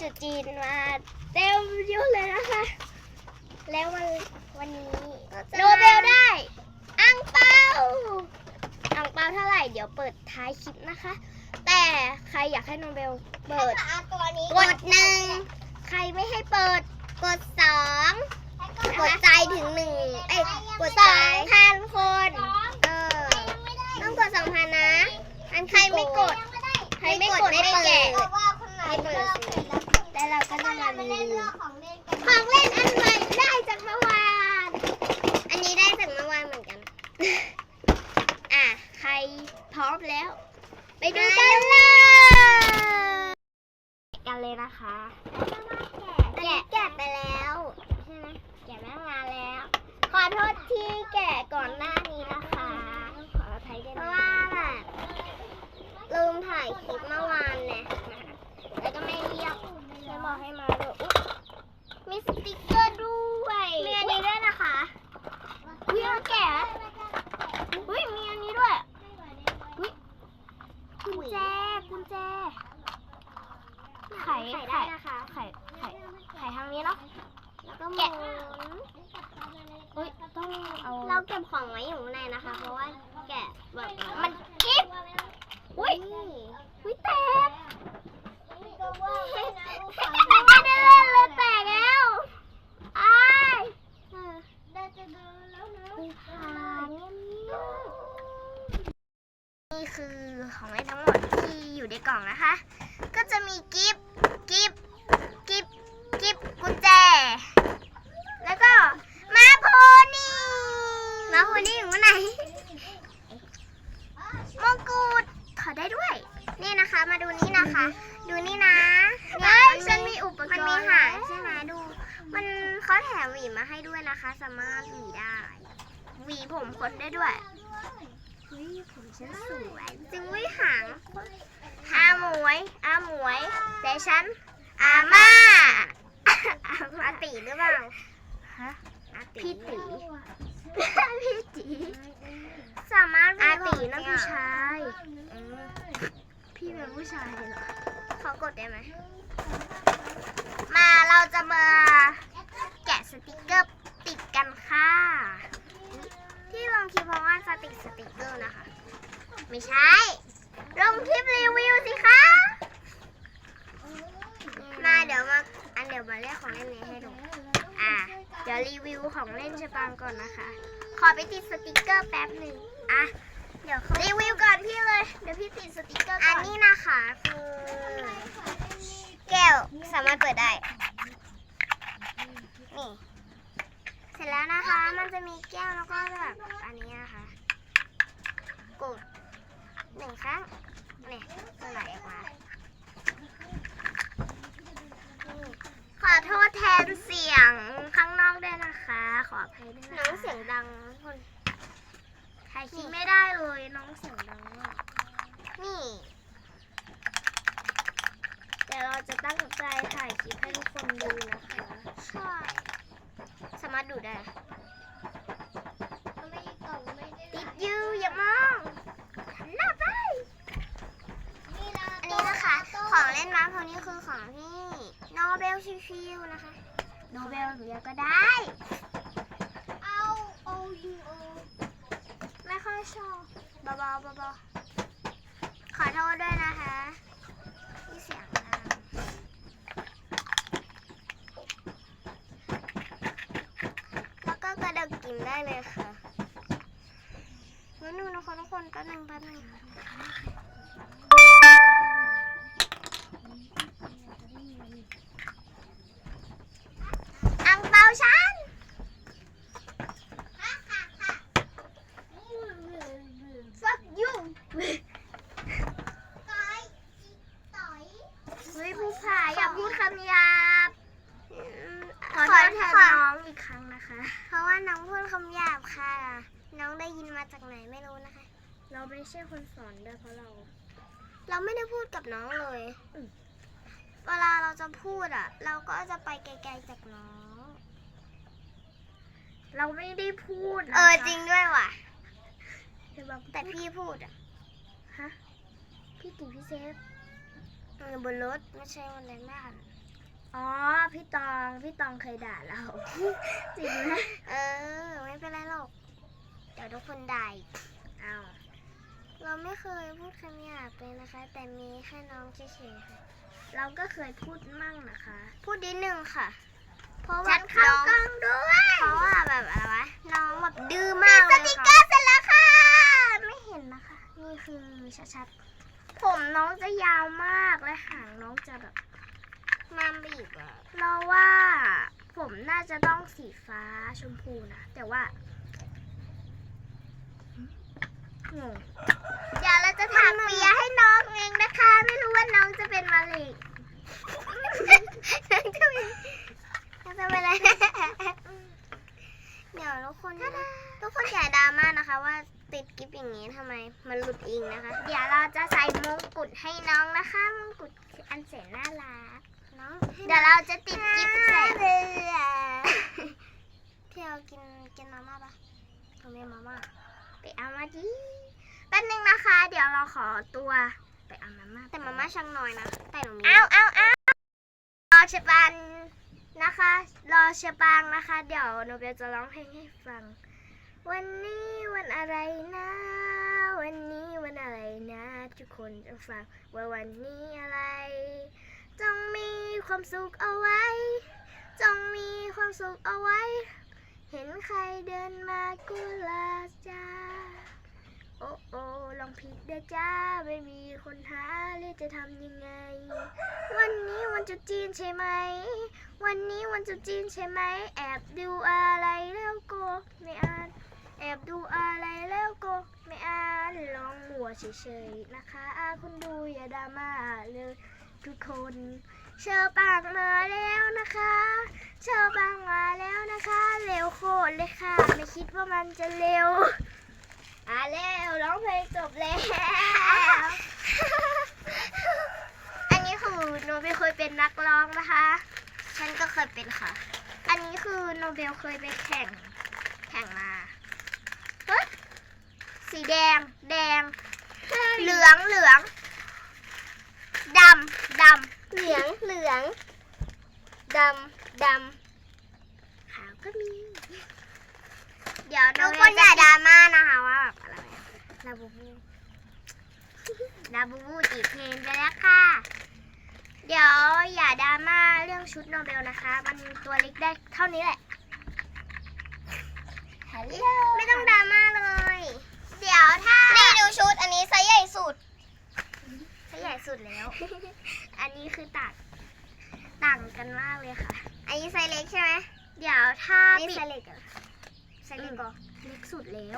จุดจีนมาเต็มยศเลยนะคะ แล้ววันวันนี้โนเบลได้อังเปาอังเปาเท่าไหร่เดี๋ยวเปิดท้ายคลิปนะคะ แต่ใครอยากให้โนเบลเปิดตัวนี้กดหนึ่งใครไม่ให้เปิดกดสองกดใจถึงหนึ่งเอ้ยกดสองพันคนเออต้องกดสองพันนะอันใครไม่กดใครไม่กดไม่แกะว่าคนไหนเลิกเสร็จ แล้วแล้วเราก็จะมาไม่รีเล่นวิเรื่วองของเล่นกันของเล่นอันใหม่ได้จากเมื่อวาน อันนี้ได้จากเมื่อวานเหมือนกัน อะ ใครพร้อมแล้ว ไปดูกันเลยกันเลยนะคะแกะแกะไปแล้วใช่ไหมแกะแม่งานแล้ว ขอโทษที่แกะก่อนหน้านี้นะคะ ขออภัยด้วยนะเพราะว่าแบบลืมถ่ายคลิปเมื่อวานเนี่ยนะคะแล้วก็ไม่เรียกไม่บ อกให้มาด้วยอุ๊ยมีสติกเกอร์ด้วยมีอันนี้ด้วยนะคะอุ้ยเอาแกะอุ้ยมีอันนี้ด้วยอุ้ยกุญแจกุญแจไขไขนะคะไขไขไขทางนี้เนาะแล้วก็หมุนเฮ้ยต้องเอาเราเก็บของไว้อยู่ข้างในนะคะ เพราะว่าแกะแบบมันกิ๊บอุ้ยอุ้ยแตก ไม่ได้เล่นเลยแตกแล้วอายได้จะดูแล้วนะนี่คือของเล่นทั้งหมดที่อยู่ในกล่องนะคะ ก็จะมีกิฟต์กิฟต์กิฟต์กิฟต์กุญแจ แล้วก็มาโพนี่มาโพนี่อยู่ไหนมงกุฎขอได้ด้วย นี่นะคะ มาดูนี่นะคะ ดูนี่นะเนี่ยฉันมีอุปกรณ์มันมีหางใช่ไหมดู มันเขาแถมหวีมาให้ด้วยนะคะ สามารถหวีได้หวีผมคดได้ด้วยเฮ้ยผมฉันสวยจริงวิหางอาหมวยอาหมวยแต่ฉันอาม่าอาตีหรือเปล่าฮะพี่ตีพี่ตีสามารถอาตีนะพี่ชายพี่เป็น ผู้ชายเหรอเขากดได้ไหม มาเราจะมาแกะสติกเกอร์ติดกันค่ะ ที่ลงคลิปเพราะว่าจะติดสติกเกอร์นะคะ ไม่ใช่ ลงคลิปรีวิวสิคะ มาเดี๋ยวมา อันเดี๋ยวมาเรียกของเล่นนี้ให้ดูอะ เดี๋ยวรีวิวของเล่นชะปังก่อนนะคะ ขอไปติดสติกเกอร์แป๊บหนึ่งอะ เดี๋ยวเขารีวิว ดี๋ยวพี่ติดสติกเกอร์ก่อนอันนี้นะคะคือแก้วสามารถเปิดได้ นี่ เสร็จแล้วนะคะ มันจะมีแก้วแล้วก็แบบอันนี้นะคะ กดหนึ่งครั้งเนี่ยจะไหลออกมานี่ขอโทษแทนเสียงข้างนอกด้วยนะคะ ขออภัยด้วยน้องเสียงดังทุกคนถ่ายคลิปไม่ได้เลยน้องเสียงดังมากนี่ เดี๋ยวเราจะตั้งใจถ่าย คลิปให้ทุกคนดูนะคะใช่สามารถดูได้ไม่กล่องไม่ได้ติดยูอย่ามองหันหน้าไปนี่นะอันนี้นะคะ ของเล่นม้าพวกนี้คือของที่โนเบลชิวๆนะคะโนเบลเดียวก็ได้ เอาโอยูโอไม่ค่อยชอบเบาๆเบาๆขอโทษด้วยนะคะที่เสียงดังแล้วก็กระดกกินได้เลย ค่ะแล้วนูนะคะทุกคนแป๊บนึงแป๊บนึงอังเปาฉันค่ะค่ะค่ะ fuck you ต่อยต่อยเฮ้ยภูผาอย่าพูดคำหยาบขอขโทอษโทษแทนค่ะน้องอีกครั้งนะ คะ เพราะว่าน้องพูดคำหยาบค่ะ น้องได้ยินมาจากไหนไม่รู้นะคะ เราไม่ใช่คนสอนด้วยเพราะเรา เราไม่ได้พูดกับน้องเลย เวลาเราจะพูดอะ เราก็จะไปไกลๆจากน้อง เราไม่ได้พูดเออจริงด้วยว่ะ แต่พี่พูดอะ ฮะ พี่ตีพี่เซฟเออบนรถไม่ใช่บนในบ้าน อ๋อ พี่ตอง พี่ตองเคยด่าเรา จริงไหมเออ ไม่เป็นไรหรอก เดี๋ยวทุกคนด่าอีกเอาเราไม่เคยพูดคำหยาบเลยนะคะ แต่มีแค่น้องเฉยๆค่ะ เราก็เคยพูดมั่งนะคะ พูดนิดนึงค่ะ เพราะว่าเข้ากล้องด้วย เพราะว่าแบบอะไรวะ น้องแบบดื้อมากเลยค่ะสติกเกอร์เสร็จแล้วค่ะ ไม่เห็นนะคะ นี่คือชัดๆ ผมน้องจะยาวมากและหางน้องจะแบบ มาบีบอะเราว่าผมน่าจะต้องสีฟ้าชมพูนะ แต่ว่างงเดี๋ยวเราจะถักเปียให้น้องเองนะคะ ไม่รู้ว่าน้องจะเป็นมะเร็งน้องจะเป็นน้องจะเป็นอะไรเดี๋ยวทุกคนทุกคนอย่าดราม่านะคะ ว่าติดกิฟอย่างนี้ทำไมมันหลุดอิงนะคะ เดี๋ยวเราจะใส่มงกุฎให้น้องนะคะมงกุฎคืออันแสนน่ารัก น้องเดี๋ยวเราจะติดกิฟใส่เที่ยวกินกินมาม่าปะทำไมมาม่าไปเอามาดิแป๊บนึงนะคะ เดี๋ยวเราขอตัวไปเอามาม่าแต่มาม่าช่างน้อยนะแต่หนูมีเอาเอาเอารอเชปันนะคะ รอเชปังนะคะ เดี๋ยวหนูเบลจะร้องเพลงให้ฟัง วันนี้วันอะไรนะวันนี้วันอะไรนะ ทุกคนจะฟังว่าวันนี้อะไร จงมีความสุขเอาไว้ จงมีความสุขเอาไว้ เห็นใครเดินมากุลาจ้า โอ้โอ้ลองผิดเด้อจ้า ไม่มีคนหาหรือจะทำยังไง วันนี้วันจุดจีนใช่ไหม วันนี้วันจุดจีนใช่ไหม แอบดูอะไรแล้วก็ไม่อ่าน แอบดูอะไรแล้วก็ไม่อ่านลองหัวเฉยๆนะคะ คุณดูอย่าดราม่าเลย ทุกคนเชอปางมาแล้วนะคะเชอปางมาแล้วนะคะ เร็วโคตรเลยค่ะ ไม่คิดว่ามันจะเร็วอะเร็วร้องเพลงจบแล้วอันนี้คือโนเบลเคยเป็นนักร้องนะคะฉันก็เคยเป็นค่ะ อันนี้คือโนเบลเคยไปแข่งแข่งมาเฮ้ยสีแดง แดง เหลืองเหลือง ดำดำเหลืองเหลืองดำดำขาวก็มี เดี๋ยวทุกคนอย่าดราม่านะคะว่าแบบอะไรอะลาบูบูลาบูบูจีบเพลงไปแล้วค่ะ เดี๋ยวอย่าดราม่าเรื่องชุดโนเบลนะคะ มันตัวเล็กได้เท่านี้แหละฮัลโหลไม่ต้องดราม่าเลย เดี๋ยวถ้านี่ดูชุด อันนี้ไซส์ใหญ่สุดไซส์ใหญ่สุดแล้ว อันนี้คือต่างต่างกันมากเลยค่ะ อันนี้ไซส์เล็กใช่ไหม เดี๋ยวถ้านี่ปิดไซส์เล็กเหรอไซส์เล็กก็เล็กสุดแล้ว